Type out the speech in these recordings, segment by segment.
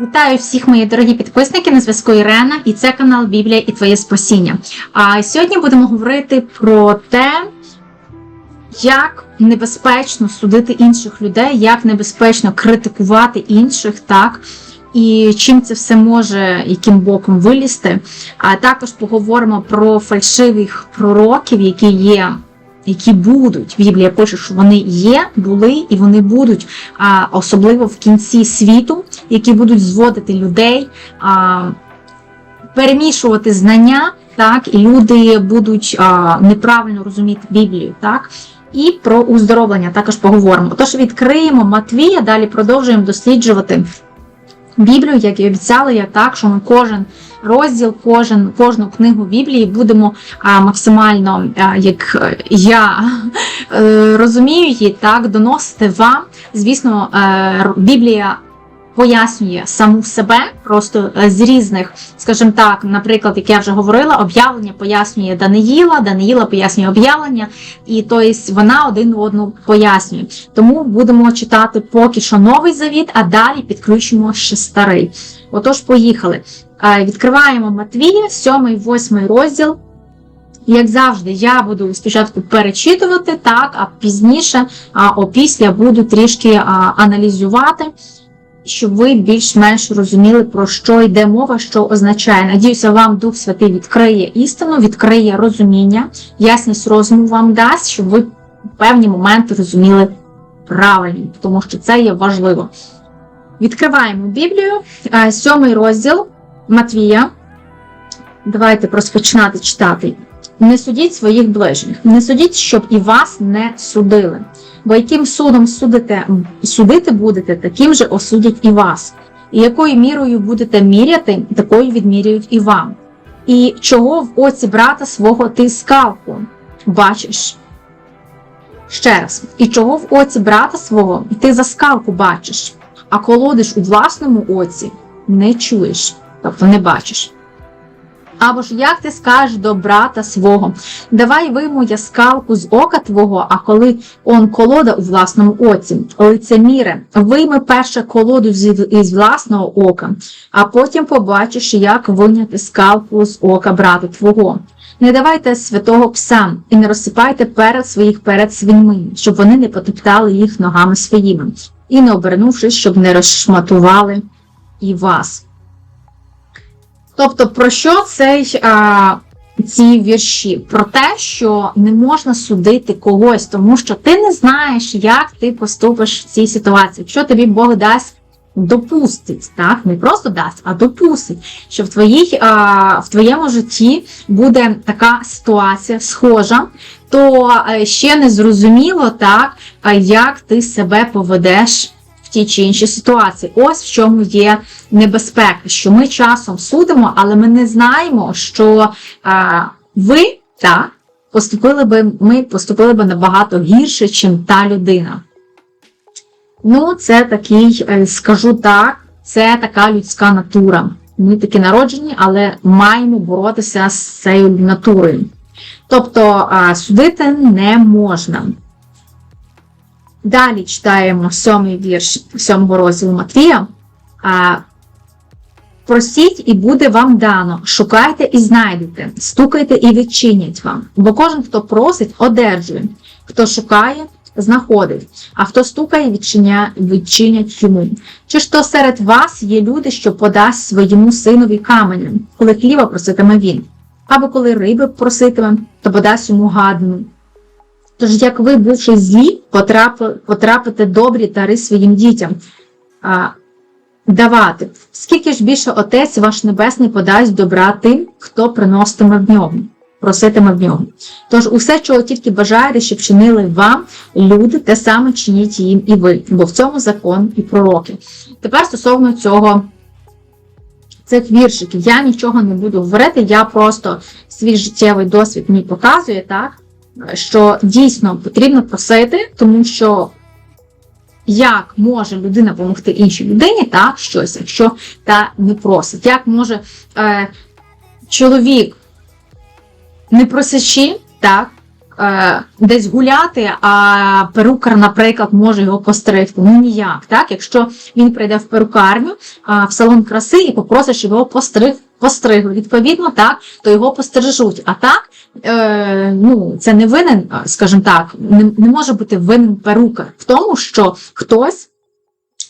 Вітаю всіх, мої дорогі підписники на зв'язку Ірена, і це канал Біблія і Твоє Спасіння. А сьогодні будемо говорити про те, як небезпечно судити інших людей, як небезпечно критикувати інших, так, і чим це все може, яким боком вилізти. А також поговоримо про фальшивих пророків, які є. Які будуть, Біблія пише, що вони є, були і вони будуть, а особливо в кінці світу, які будуть зводити людей, а, перемішувати знання, так, і люди будуть а, неправильно розуміти Біблію, так. І про уздоровлення також поговоримо. Тож відкриємо Матвія, далі продовжуємо досліджувати Біблію, як і обіцяла я так, що ми кожен розділ, кожен, кожну книгу Біблії будемо а, максимально, а, як е, я е, розумію її, так, доносити вам. Звісно, е, Біблія пояснює саму себе просто е, з різних, скажімо так, наприклад, як я вже говорила, об'явлення пояснює Даниїла, Даниїла пояснює об'явлення, і тобто вона один одну пояснює. Тому будемо читати поки що новий завіт, а далі підключимо ще старий. Отож, поїхали. Відкриваємо Матвія, 7-8 розділ. Як завжди, я буду спочатку перечитувати, так, а пізніше, а опісля буду трішки аналізувати, щоб ви більш-менш розуміли, про що йде мова, що означає. Надіюся, вам Дух Святий відкриє істину, відкриє розуміння, ясність розуму вам дасть, щоб ви певні моменти розуміли правильно, тому що це є важливо. Відкриваємо Біблію, сьомий розділ Матвія. Давайте розпочинати читати. Не судіть своїх ближніх, не судіть, щоб і вас не судили. Бо яким судом судите, судити будете, таким же осудять і вас. І якою мірою будете міряти, такою відміряють і вам. І чого в оці брата свого ти скалку бачиш? Ще раз, і чого в оці брата свого ти за скалку бачиш, а колодиш у власному оці не чуєш, тобто не бачиш. Або ж як ти скажеш до брата свого, давай вийму я скалку з ока твого, а коли он колода у власному оці, лицеміре, вийми перше колоду із власного ока, а потім побачиш, як виняти скалку з ока брата твого. Не давайте святого псам і не розсипайте перед своїх перед свиньми, щоб вони не потоптали їх ногами своїми, і не обернувшись, щоб не розшматували і вас. Тобто, про що цей, а, ці вірші? Про те, що не можна судити когось, тому що ти не знаєш, як ти поступиш в цій ситуації. Якщо тобі Бог дасть, допустить, так, не просто дасть, а допустить, що в, твоїй, а, в твоєму житті буде така ситуація схожа, то е, ще не зрозуміло, так, а як ти себе поведеш в тій чи іншій ситуації. Ось в чому є небезпека, що ми часом судимо, але ми не знаємо, що а, ви так, поступили би, ми поступили би набагато гірше, ніж та людина. Ну, це такий, е, скажу так, це така людська натура. Ми такі народжені, але маємо боротися з цією натурою. Тобто судити не можна. Далі читаємо сьомий вірш сьомого розділу Матвія. А, Просіть, і буде вам дано, шукайте і знайдете, стукайте і відчинять вам. Бо кожен, хто просить, одержує, хто шукає, знаходить, а хто стукає, відчиня, відчинять йому. Чи ж то серед вас є люди, що подасть своєму синові каменем, коли хліба проситиме він, або коли риби проситиме, то подасть йому гадну. Тож, як ви, бувши злі, потрапи- потрапите добрі дари своїм дітям. А, давати. Скільки ж більше Отець ваш Небесний подасть добра тим, хто приноситиме в нього, проситиме в нього. Тож усе, чого тільки бажаєте, щоб чинили вам люди, те саме чиніть їм і ви, бо в цьому закон і пророки. Тепер стосовно цього. Цих віршиків я нічого не буду говорити, я просто свій життєвий досвід мені показує, так, що дійсно потрібно просити, тому що як може людина допомогти іншій людині, так, щось, якщо та не просить? Як може е, чоловік, не просячи, так, е, десь гуляти, а перукар, наприклад, може його постригти. Ну ніяк, так? Якщо він прийде в перукарню, в салон краси і попросить, щоб його постриг, постригли. Відповідно, так, то його пострижуть. А так, е, ну, це не винен, скажімо так, не, не може бути винен перукар в тому, що хтось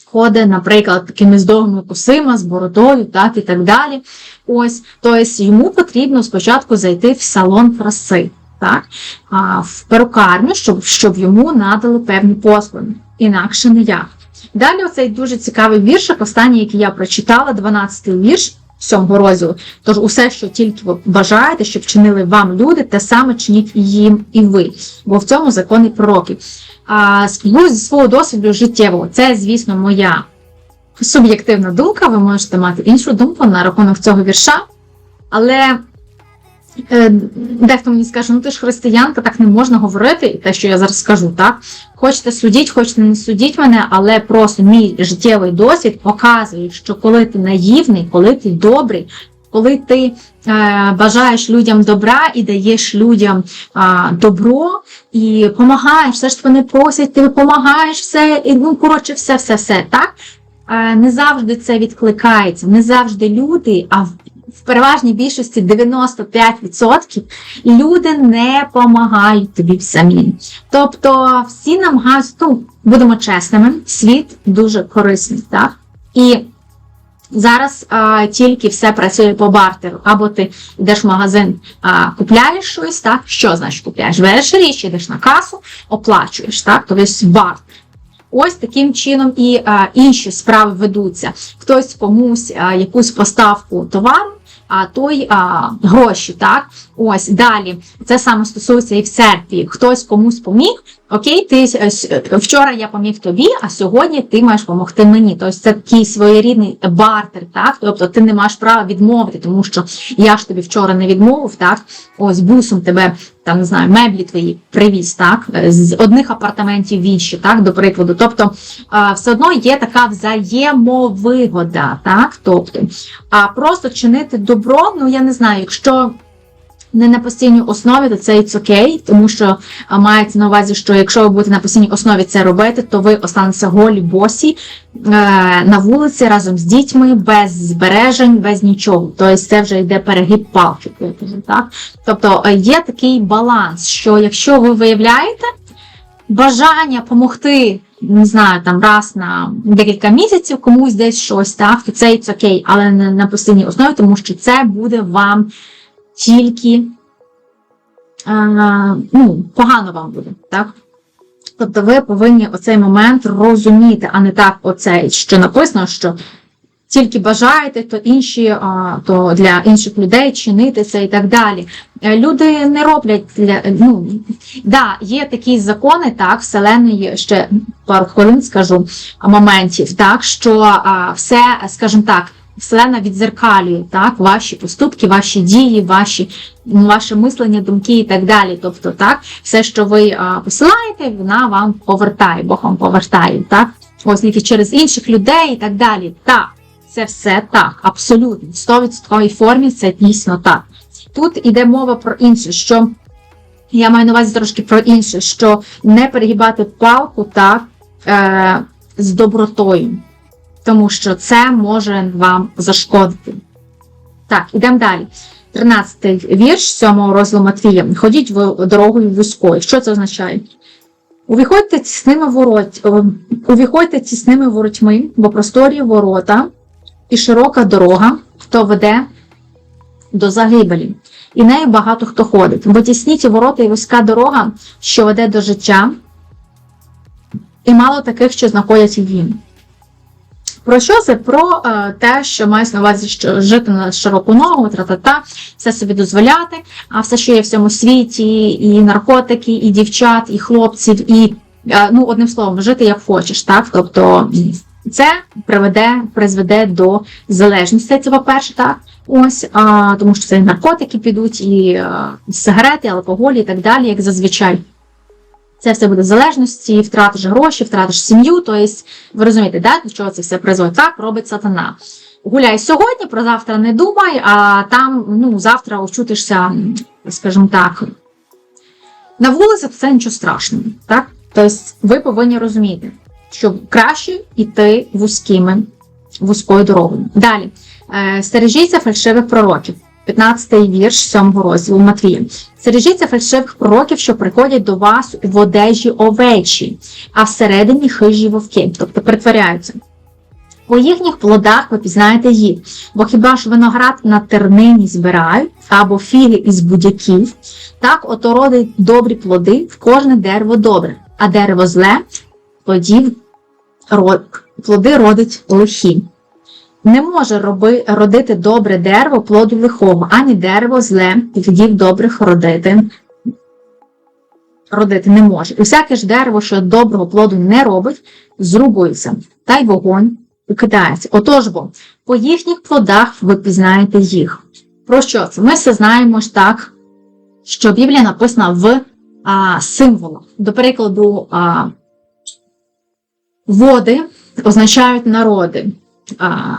ходить, наприклад, такими з довгими косима, з бородою, так, і так далі. Ось, тобто йому потрібно спочатку зайти в салон краси, так, а, в перукарню, щоб, щоб йому надали певні послуги. Інакше ніяк. Далі оцей дуже цікавий віршик, останній, який я прочитала, 12-й вірш сьомого розділу. Тож усе, що тільки ви бажаєте, щоб чинили вам люди, те саме чиніть їм і ви. Бо в цьому закони пророків. А, зі свого досвіду життєвого. Це, звісно, моя суб'єктивна думка. Ви можете мати іншу думку на рахунок цього вірша. Але дехто мені скаже, ну ти ж християнка, так не можна говорити, і те, що я зараз скажу, так? Хочете судіть, хочете не судіть мене, але просто мій життєвий досвід показує, що коли ти наївний, коли ти добрий, коли ти е, бажаєш людям добра і даєш людям е, добро і допомагаєш, все ж вони просять, ти допомагаєш все, і ну коротше, все, все, все, так? Е, не завжди це відкликається, не завжди люди, а в, переважній більшості 95% люди не допомагають тобі самі. Тобто всі намагаються, ну, будемо чесними, світ дуже корисний, так? І зараз а, тільки все працює по бартеру. Або ти йдеш в магазин, а, купляєш щось, так? Що значить купляєш? Береш річ, йдеш на касу, оплачуєш, так? Тобто бартер. Ось таким чином і а, інші справи ведуться. Хтось комусь а, якусь поставку товару, а той а, гроші. так? Ось далі. Це саме стосується і в церкві. Хтось комусь поміг. Окей, ти е, с- вчора я поміг тобі, а сьогодні ти маєш допомогти мені. Тобто це такий своєрідний бартер, так? Тобто ти не маєш права відмовити, тому що я ж тобі вчора не відмовив, так? Ось бусом тебе там не знаю, меблі твої привіз, так? З одних апартаментів в інші, так, до прикладу. Тобто все одно є така взаємовигода, так? Тобто, а просто чинити добро, ну я не знаю, якщо не на постійній основі, то це it's окей, тому що мається на увазі, що якщо ви будете на постійній основі це робити, то ви останетеся голі босі е, на вулиці разом з дітьми, без збережень, без нічого. Тобто це вже йде перегиб палки. Так? Тобто е, є такий баланс, що якщо ви виявляєте бажання допомогти, не знаю, там раз на декілька місяців комусь десь щось, так, то це it's окей, але не на постійній основі, тому що це буде вам тільки ну, погано вам буде, так? Тобто ви повинні оцей момент розуміти, а не так оцей, що написано, що тільки бажаєте, то інші, то для інших людей чинити це і так далі. Е, Люди не роблять для ну да, є такі закони, так, вселеної ще пару хвилин скажу моментів, так що все, скажімо так. Вселена відзеркалює так, ваші поступки, ваші дії, ваші, ваше мислення, думки і так далі. Тобто, так, все, що ви посилаєте, вона вам повертає, Бог вам повертає. Так? Ось тільки через інших людей і так далі. Так, це все так, абсолютно. В 100% формі це дійсно так. Тут іде мова про інше, що я маю на увазі трошки про інше, що не перегибати палку так, е, з добротою тому що це може вам зашкодити. Так, ідемо далі. 13 вірш 7 розділу Матвія. Ходіть дорогою вузькою. Що це означає? Увіходьте тісними ворот, увіходьте тісними воротьми, бо просторі ворота і широка дорога, хто веде до загибелі. І нею багато хто ходить. Бо тісні ті ворота і вузька дорога, що веде до життя, і мало таких, що знаходяться в нім. Про що це? Про е, те, що мається на увазі, що жити на широку ногу, тра-та-та, все собі дозволяти, а все, що є в цьому світі, і наркотики, і дівчат, і хлопців, і е, ну, одним словом, жити як хочеш, так? Тобто це приведе, призведе до залежності. Це по-перше, так. Ось, а, тому що це і наркотики підуть, і е, сигарети, алкоголь і так далі, як зазвичай. Це все буде залежності, втратиш гроші, втратиш сім'ю. Тобто, ви розумієте, да, до чого це все призводить? Так робить сатана. Гуляй сьогодні, про завтра не думай, а там ну, завтра очутишся, скажімо так, на вулиці, то це нічого страшного. Так? Тобто ви повинні розуміти, що краще йти вузькими, вузькою дорогою. Далі. Е, Стережіться фальшивих пророків. 15 вірш 7 розділу Матвія. Стережіться фальшивих пророків, що приходять до вас в одежі овечі, а всередині хижі вовки, тобто притворяються. По їхніх плодах ви пізнаєте їх, бо хіба ж виноград на тернині збирають, або фіги із будяків, так ото родить добрі плоди в кожне дерево добре, а дерево зле, плодів, плоди родить лихі. Не може роби, родити добре дерево плоду лихого, ані дерево зле, плодів добрих родити. Родити не може. І всяке ж дерево, що доброго плоду не робить, зрубується, та й вогонь укидається. Отож бо, по їхніх плодах ви пізнаєте їх. Про що це? Ми все знаємо ж так, що Біблія написана в а, символах. До прикладу, а, води означають народи. А,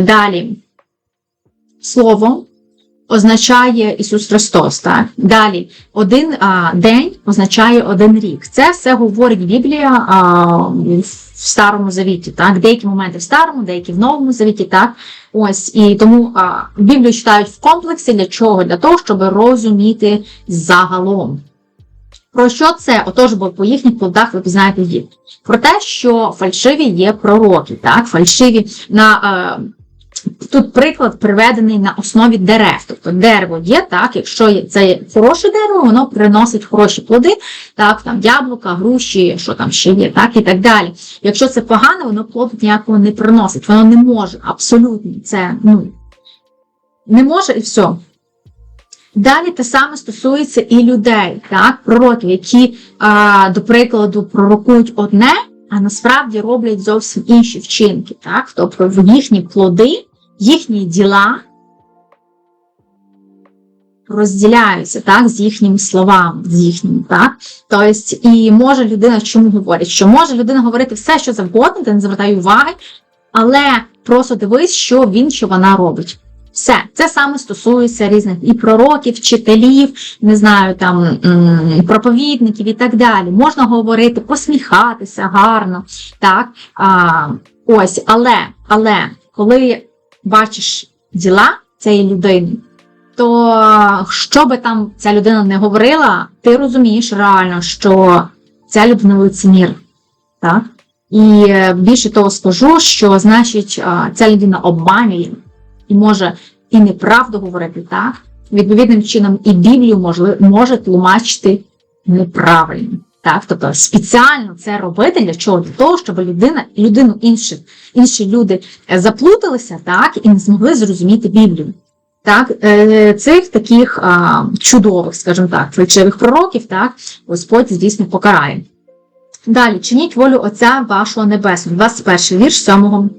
далі слово означає Ісус Христос. Так? Далі один а, день означає один рік. Це все говорить Біблія а, в Старому Завіті. Так? Деякі моменти в Старому, деякі в Новому Завіті. Так? Ось і тому а, Біблію читають в комплексі для чого? Для того, щоб розуміти загалом. Про що це? Отож, бо по їхніх плодах ви пізнаєте їх. Про те, що фальшиві є пророки, так? Фальшиві на. Е, Тут приклад приведений на основі дерев. Тобто дерево є, так, якщо це є хороше дерево, воно приносить хороші плоди, так, там яблука, груші, що там ще є, так, і так далі. Якщо це погане, воно плоду ніякого не приносить. Воно не може, абсолютно. Це ну, не може і все. Далі те саме стосується і людей, так, пророків, які, а, до прикладу, пророкують одне, а насправді роблять зовсім інші вчинки. Так? Тобто їхні плоди, їхні діла розділяються так, з їхніми словами, з їхніми, так? Тобто, і може людина чому говорить? Що може людина говорити все, що завгодно, ти не звертай уваги, але просто дивись, що він, що вона робить. Все, це саме стосується різних і пророків, вчителів, не знаю, там проповідників і так далі. Можна говорити, посміхатися гарно, так. А, Ось, але, але коли бачиш діла цієї людини, то що би там ця людина не говорила, ти розумієш реально, що ця людина лицемір. Так? І е, більше того скажу, що значить ця людина обманює і може і неправду говорити, так? Відповідним чином і Біблію може, може тлумачити неправильно. Так? Тобто спеціально це робити для чого? Для того, щоб людина, людину інші, інші люди е, заплуталися так, і не змогли зрозуміти Біблію. Так, е, Цих таких а, чудових, скажімо так, фальшивих пророків, так, Господь, звісно, покарає. Далі, чиніть волю Отця вашого Небесного, 21 вірш 7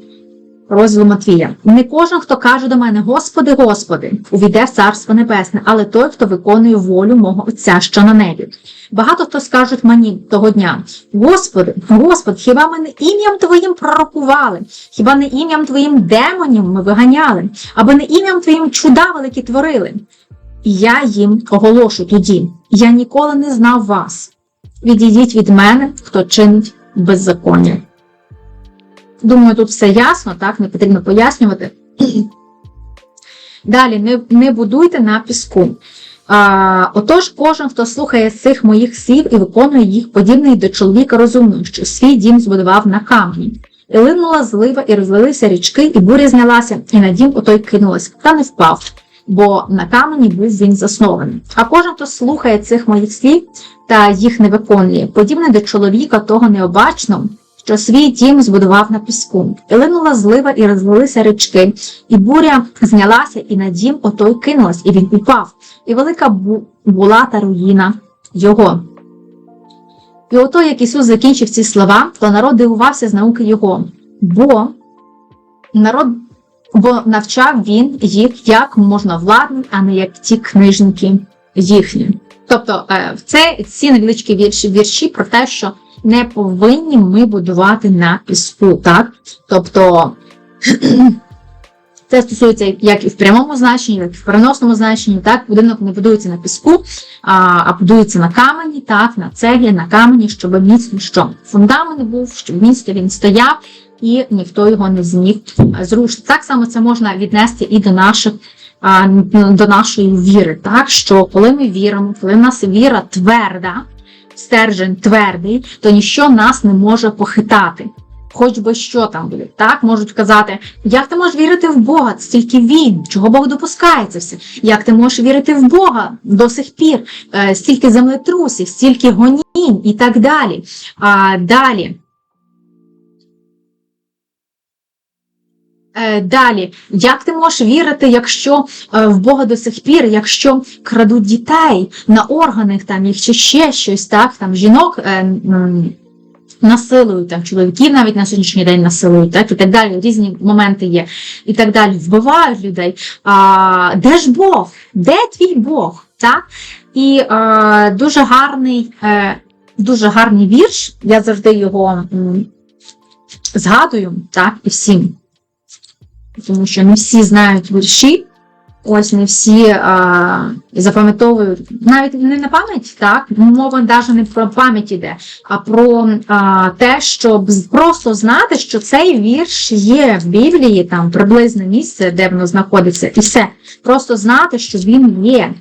розділу Матвія. Не кожен, хто каже до мене, Господи, Господи, увійде в Царство Небесне, але той, хто виконує волю мого Отця, що на небі. Багато хто скажуть мені того дня: Господи, Господи, хіба ми не ім'ям Твоїм пророкували, хіба не ім'ям Твоїм демонів ми виганяли, або не ім'ям Твоїм чуда великі творили? І я їм оголошу тоді: я ніколи не знав вас. Відійдіть від мене, хто чинить беззаконня. Думаю, тут все ясно, так, не потрібно пояснювати. Далі, не не будуйте на піску. А, Отож, кожен, хто слухає цих моїх слів і виконує їх, подібний до чоловіка розумного, що свій дім збудував на камені. І линула злива, і розлилися річки, і буря знялася, і на дім отой кинулась, та не впав, бо на камені був він заснований. А кожен, хто слухає цих моїх слів та їх не виконує, подібний до чоловіка того необачного, що свій дім збудував на піску. І линула злива, і розлилися річки, і буря знялася, і на дім отой кинулась, і він упав, і велика була та руїна його. І ото, як Ісус закінчив ці слова, то народ дивувався з науки Його, бо народ, бо навчав він їх як можна владний, а не як ті книжники їхні. Тобто е, це ці невеличкі вірші, вірші про те, що не повинні ми будувати на піску. так? Тобто Це стосується як і в прямому значенні, так і в переносному значенні. Так, будинок не будується на піску, а, а будується на камені, так, на цеглі, на камені, щоб міцно що фундамент був, щоб міцно він стояв і ніхто його не зміг зрушити. Так само це можна віднести і до наших. До нашої віри, так що коли ми віримо, коли в нас віра тверда, стержень твердий, то ніщо нас не може похитати. Хоч би що там буде. Так можуть казати, як ти можеш вірити в Бога? Це тільки він, чого Бог допускає це все? Як ти можеш вірити в Бога до сих пір? Е, стільки землетрусів, стільки гонінь і так далі. А далі. Далі, як ти можеш вірити, якщо е, в Бога до сих пір, якщо крадуть дітей на органах там їх чи ще щось, так там жінок е, насилують, там чоловіків навіть на сьогоднішній день насилують, так і так далі. Різні моменти є, і так далі. Вбивають людей. А, де ж Бог? Де твій Бог? Так? І е, дуже гарний, е, дуже гарний вірш. Я завжди його згадую, так, і всім тому що не всі знають вірші, ось не всі а, запам'ятовують, навіть не на пам'ять, так, мова навіть не про пам'ять іде, а про а, те, щоб просто знати, що цей вірш є в Біблії, там приблизне місце, де воно знаходиться, і все. Просто знати, що він є.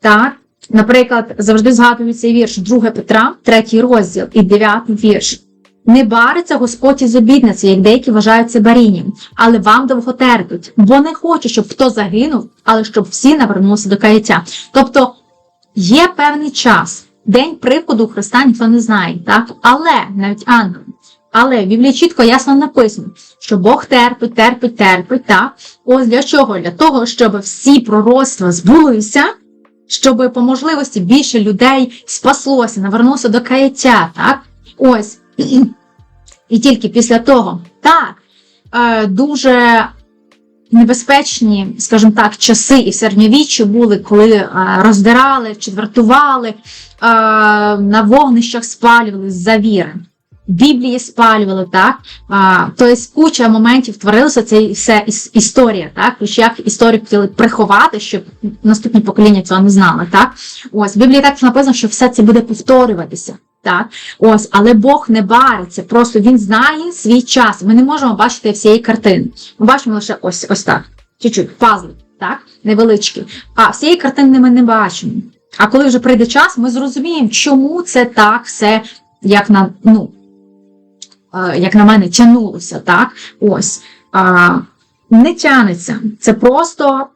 Так? Наприклад, завжди згадую цей вірш 2 Петра, 3 розділ і 9 вірш. Не бариться Господь із обідниці, як деякі вважають це барінням, але вам довго терпить, бо не хоче, щоб хто загинув, але щоб всі навернулися до каяття. Тобто є певний час, день приходу Христа ніхто не знає, так? Але навіть ангел. Але в Біблії чітко ясно написано, що Бог терпить, терпить, терпить. Так? Ось для чого? Для того, щоб всі пророцтва збулися, щоб по можливості більше людей спаслося, навернулося до каяття. Так? Ось. І тільки після того, так, е, дуже небезпечні, скажімо так, часи і в були, коли е, роздирали, четвертували, е, на вогнищах спалювали за віри. Біблії спалювали, так? А, тобто куча моментів творилося, це все іс- історія, так? Ось як історію хотіли приховати, щоб наступні покоління цього не знали, так? Ось, в Біблії так написано, що все це буде повторюватися. Так, ось, але Бог не бариться, просто він знає свій час. Ми не можемо бачити всієї картини. Ми бачимо лише ось ось так. Чуть-чуть, пазли, так, невеличкі. А всієї картини ми не бачимо. А коли вже прийде час, ми зрозуміємо, чому це так все, як на, ну, е, як на мене, тянулося, так? Ось. А, не тянеться. Це просто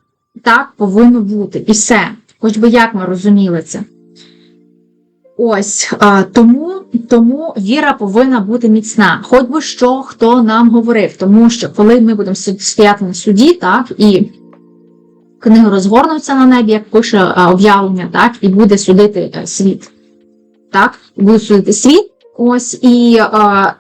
так повинно бути. І все. Хоч би як ми розуміли це. Ось тому, тому віра повинна бути міцна, хоч би що хто нам говорив. Тому що коли ми будемо стояти на суді, так і книги розгорнуться на небі, як пише об'явлення, так, і буде судити е, світ. Так, буде судити світ. Ось і а,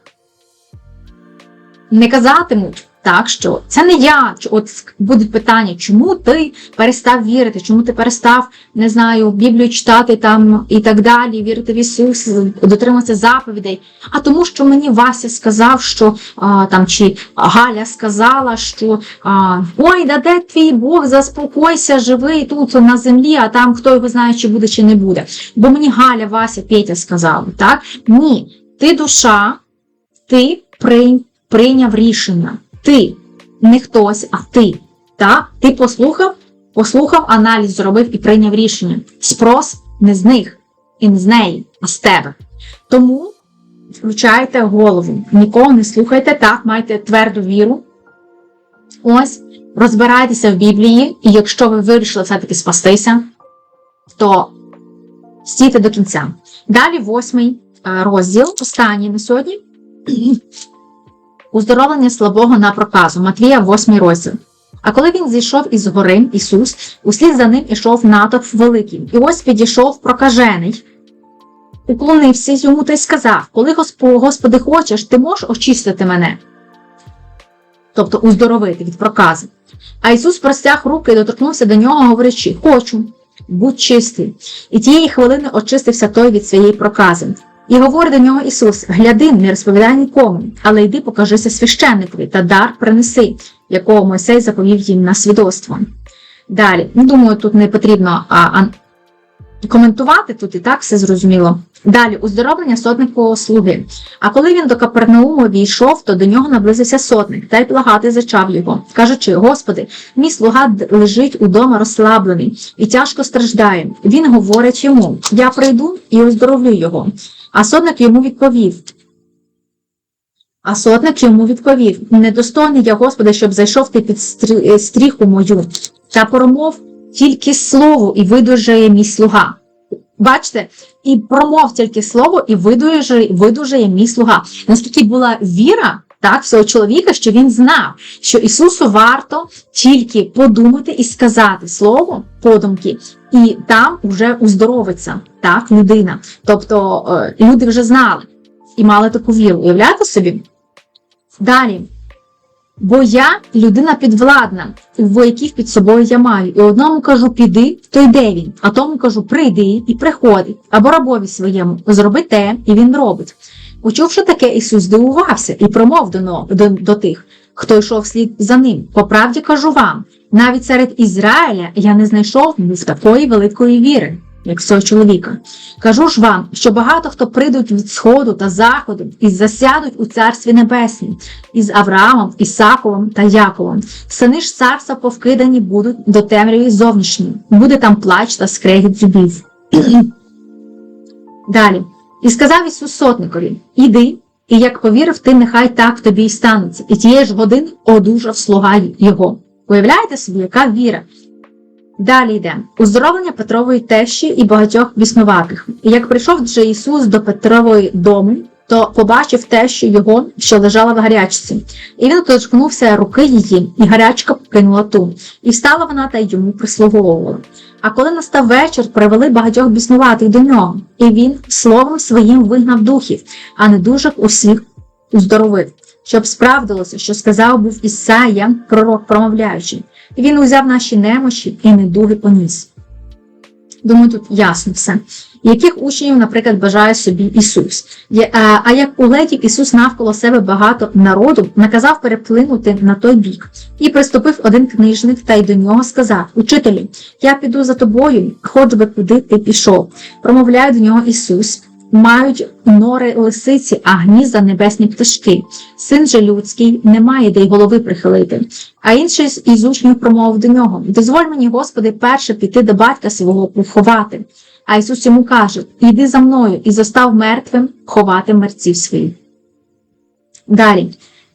не казатимуть. Так, що це не я. От будуть питання, чому ти перестав вірити, чому ти перестав, не знаю, Біблію читати там і так далі, вірити в Ісус, дотримуватися заповідей. А тому, що мені Вася сказав, що а, там чи Галя сказала, що а, ой, да де твій Бог, заспокойся, живий тут на землі, а там хто його знає, чи буде, чи не буде. Бо мені Галя, Вася, Петя сказали, так? Ні, ти душа, ти прийняв рішення. Ти, не хтось, а ти. Так? Ти послухав, послухав, аналіз зробив і прийняв рішення. Спрос не з них і не з неї, а з тебе. Тому включайте голову, нікого не слухайте, так, майте тверду віру. Ось, розбирайтеся в Біблії, і якщо ви вирішили все-таки спастися, то стійте до кінця. Далі восьмий е, розділ, останній на сьогодні. Уздоровлення слабого на проказу. Матвія, 8 розділ. А коли він зійшов із гори, Ісус, услід за ним ішов натовп великий. І ось підійшов прокажений, уклонився йому та й сказав: Коли Господи хочеш, ти можеш очистити мене. Тобто уздоровити від прокази. А Ісус простяг руки і доторкнувся до нього, говорячи: Хочу, будь чистий. І тієї хвилини очистився той від своєї прокази. І говорить до нього Ісус: Гляди, не розповідай нікому, але йди покажися священникові та дар принеси, якого Мойсей заповів їм на свідоцтво. Далі, ну думаю, тут не потрібно а, а, коментувати, тут і так все зрозуміло. Далі, уздоровлення сотнику слуги. А коли він до Капернауму війшов, то до нього наблизився сотник та й благати зачав його, кажучи: Господи, мій слуга лежить удома розслаблений і тяжко страждає. Він говорить йому: Я прийду і оздоровлю його. А сотник йому відповів. А сотник йому відповів: Недостойний я, Господи, щоб зайшов ти під е, стріху мою, та промов тільки слово, і видужає мій слуга. Бачите, і промов тільки слово, і видужає, видужає мій слуга. Наскільки була віра так, в цього чоловіка, що він знав, що Ісусу варто тільки подумати і сказати слово, подумки, і там вже уздоровиться так, людина. Тобто е, люди вже знали і мали таку віру. Уявляєте собі? Далі. Бо я людина підвладна, вояків під собою я маю. І одному кажу, піди, то йде він, а тому кажу, прийди і приходи, або рабові своєму, зроби те, і він робить. Почувши таке, Ісус здивувався і промов до, до, до тих, хто йшов слід за ним. По правді кажу вам, навіть серед Ізраїля я не знайшов такої великої віри, як цього чоловіка. Кажу ж вам, що багато хто прийдуть від сходу та заходу і засядуть у царстві небеснім із Авраамом, Ісаковом та Яковом. Сини ж царства повкидані будуть до темряві зовнішньої. Буде там плач та скрегіт зубів. Далі. І сказав Ісус сотникові: Іди, і як повірив ти, нехай так тобі й станеться. І тієї ж години одужав слуга його. Уявляєте собі, яка віра? Далі йде уздоровлення Петрової тещі і багатьох біснуватих. І як прийшов вже Ісус до Петрової дому, то побачив тещу його, що лежала в гарячці. І він доторкнувся руки її, і гарячка покинула ту. І встала вона та й йому прислуговувала. А коли настав вечір, привели багатьох біснуватих до нього, і він словом своїм вигнав духів, а недужих усіх уздоровив, щоб справдилося, що сказав був Ісая, пророк промовляючи. Він узяв наші немощі і недуги поніс. Думаю, тут ясно все. Яких учнів, наприклад, бажає собі Ісус? А як улетів Ісус навколо себе багато народу, наказав переплинути на той бік. І приступив один книжник та й до нього сказав: Учителю, я піду за тобою, хоч би куди ти пішов. Промовляє до нього Ісус. Мають нори лисиці, а гнізда небесні пташки. Син же людський не має де й голови прихилити. А інший із учнів промовив до нього: Дозволь мені, Господи, перше піти до батька свого поховати. А Ісус йому каже: Іди за мною і зостав мертвим ховати мерців своїх. Далі.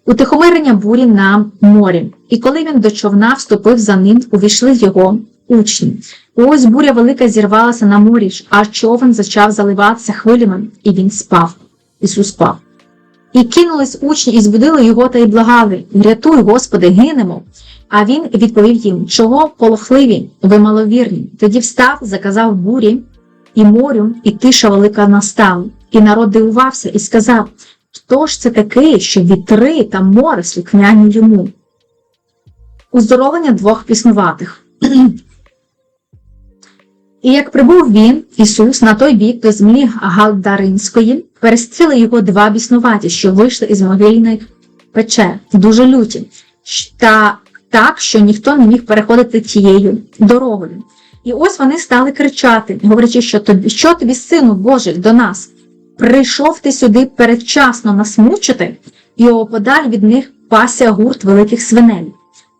Утихомирення бурі на морі. І коли він до човна вступив за ним, увійшли його учні. Ось буря велика зірвалася на морі, ж, а човен почав заливатися хвилями, і він спав. Ісус спав. І кинулись учні і збудили його та й благали: Врятуй, Господи, гинемо. А він відповів їм: Чого полохливі, ви маловірні? Тоді встав, заказав бурі і морю, і тиша велика настала. І народ дивувався і сказав: Хто ж це такий, що вітри та море слухняні йому? Уздоровлення двох піснуватих. І як прибув він, Ісус, на той бік до землі Галдаринської, перестріли його два біснуваті, що вийшли із могильних печер, дуже люті, та так, що ніхто не міг переходити тією дорогою. І ось вони стали кричати, говорячи, що тобі, що тобі, сину Божий, до нас? Прийшов ти сюди передчасно нас мучити, і оподаль від них пася гурт великих свиней.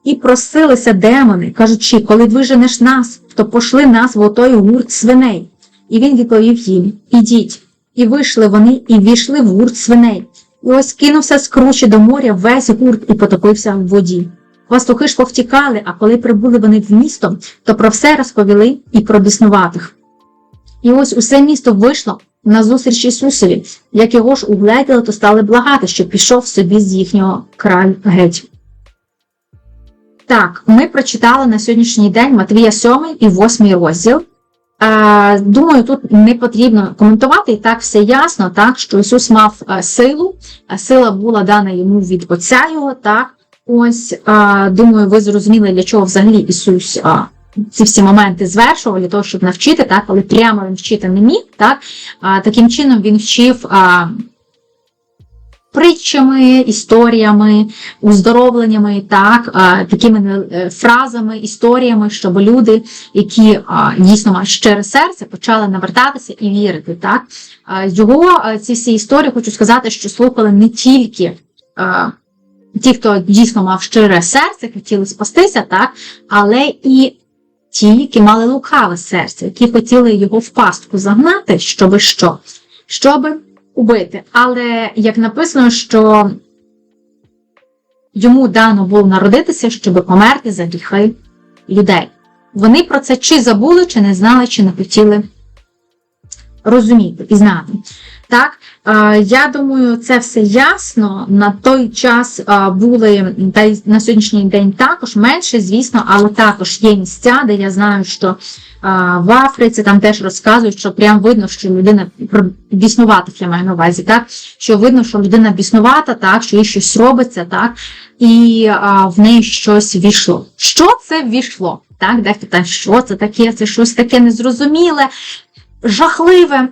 І просилися демони, кажучи, коли виженеш нас, то пошли нас в отой гурт свиней. І він відповів їм: Ідіть. І вийшли вони, і війшли в гурт свиней. І ось кинувся з кручі до моря весь гурт і потопився в воді. Пастухи ж повтікали, а коли прибули вони в місто, то про все розповіли і про біснуватих. І ось усе місто вийшло на зустріч Ісусові, як його ж угледіли, то стали благати, щоб пішов собі з їхнього краю геть. Так, ми прочитали на сьогоднішній день Матвія 7 і 8 розділ. Е, думаю, тут не потрібно коментувати, і так все ясно, так, що Ісус мав е, силу, сила була дана йому від Отця його, так. Ось, е, думаю, ви зрозуміли, для чого взагалі Ісус е, ці всі моменти звершував, для того, щоб навчити, так, але прямо він вчити не міг. Так. Е, таким чином він вчив. Е, притчами, історіями, уздоровленнями, так, такими е, фразами, історіями, щоб люди, які дійсно мають щире серце, почали навертатися і вірити. Так? Його ці всі історії хочу сказати, що слухали не тільки. Ті, хто дійсно мав щире серце, хотіли спастися, так, але і ті, які мали лукаве серце, які хотіли його в пастку загнати, щоби що? Щоби убити. Але як написано, що йому дано було народитися, щоб померти за гріхи людей. Вони про це чи забули, чи не знали, чи не хотіли розуміти і знати. Так, я думаю, це все ясно. На той час були та й на сьогоднішній день також менше, звісно, але також є місця, де я знаю, що в Африці там теж розказують, що прям видно, що людина біснувата, я маю на увазі, так що видно, що людина біснувата, так що їй щось робиться, так і в неї щось війшло. Що це ввійшло? Так, дехто там, що це таке, це щось таке незрозуміле, жахливе.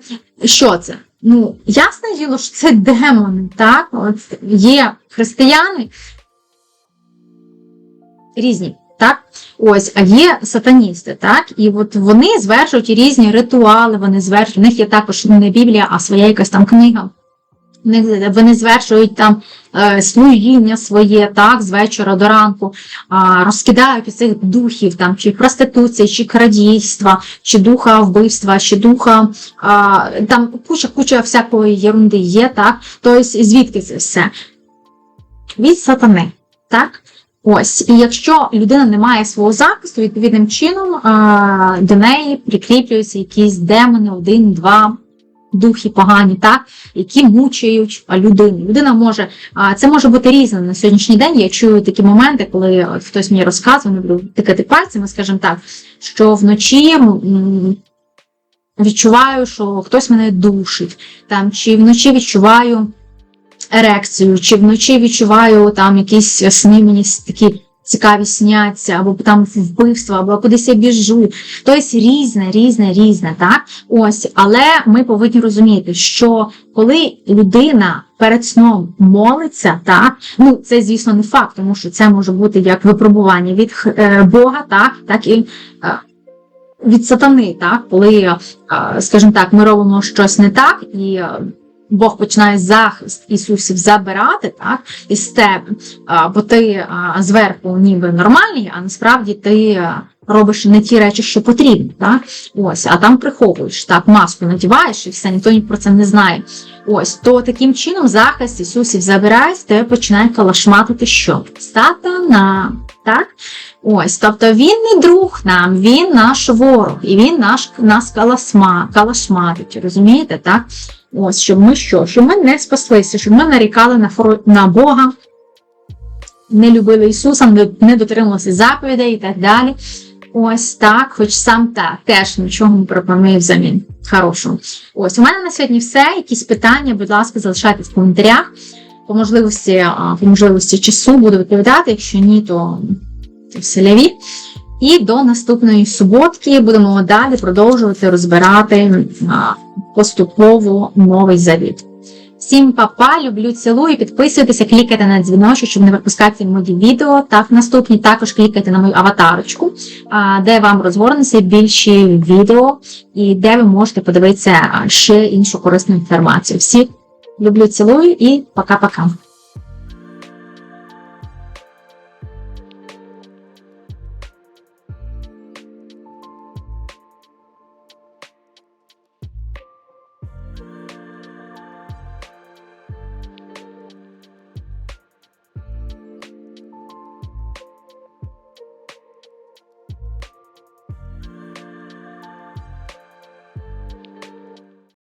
Що це? Ну, ясне діло, що це демони, так? От Є християни різні, так? Ось, а є сатаністи, так? І от вони звершують різні ритуали, вони звершують, в них є також не Біблія, а своя якась там книга. Вони звершують там е, служіння своє, так, з вечора до ранку, розкидають цих духів, там, чи проституції, чи крадійства, чи духа вбивства, чи духа, там куча-куча всякої ерунди є, так? Тобто, звідки це все? Від сатани. так? Ось, і якщо людина не має свого захисту, відповідним чином до неї прикріплюються якісь демони, один, два духи погані, так, які мучають людину. Людина може, це може бути різне на сьогоднішній день. Я чую такі моменти, коли хтось мені розказує, не буду тикати пальцями, скажімо так, що вночі. Відчуваю, що хтось мене душить, там, чи вночі відчуваю ерекцію, чи вночі відчуваю там якісь сни мені такі цікаві сняться, або там вбивство, або кудись я біжу. Тобто різне, різне, різне, так? Ось, але ми повинні розуміти, що коли людина перед сном молиться, так, ну це, звісно, не факт, тому що це може бути як випробування від е, Бога, так, так і. Е, від сатани, так, коли, е, скажімо так, ми робимо щось не так, і Бог починає захист Ісусів забирати так, із тебе, бо ти зверху ніби нормальний, а насправді ти робиш не ті речі, що потрібні. Так? Ось, А там приховуєш, так, маску надіваєш і все, ніхто про це не знає. Ось, То таким чином захист Ісусів забирає, з тебе починає калашматити що? Сатана. Так? Ось, Тобто він не друг нам, він наш ворог, і він наш, нас калашматить, розумієте? так? Ось, щоб ми що? Щоб ми не спаслися, щоб ми нарікали на на Бога, не любили Ісуса, не дотримувалися заповідей і так далі. Ось так, хоч сам так, теж нічого не пропонує взамін. Хорошого. Ось, у мене на сьогодні все. Якісь питання, будь ласка, залишайте в коментарях. По можливості, по можливості часу буду відповідати, якщо ні, то все ляві. І до наступної суботки будемо далі продовжувати розбирати поступово новий завіт. Всім папа, люблю, цілую, підписуйтеся, клікайте на дзвіночок, щоб не пропускати мої відео. Так, наступні також клікайте на мою аватарочку, де вам розгорнуться більші відео і де ви можете подивитися ще іншу корисну інформацію. Всіх люблю, цілую і пока-пока.